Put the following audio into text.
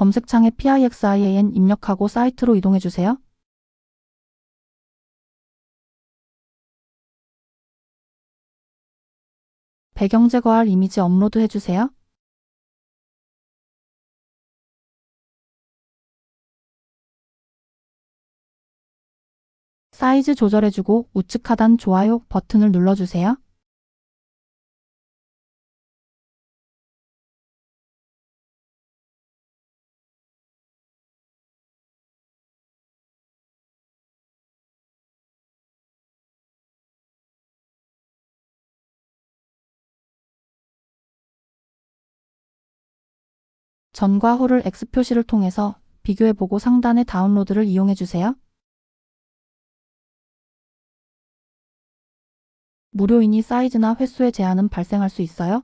검색창에 PIXIAN 입력하고 사이트로 이동해주세요. 배경 제거할 이미지 업로드 해주세요. 사이즈 조절해주고 우측 하단 좋아요 버튼을 눌러주세요. 전과 후를 X표시를 통해서 비교해보고 상단의 다운로드를 이용해주세요. 무료이니 사이즈나 횟수의 제한은 발생할 수 있어요.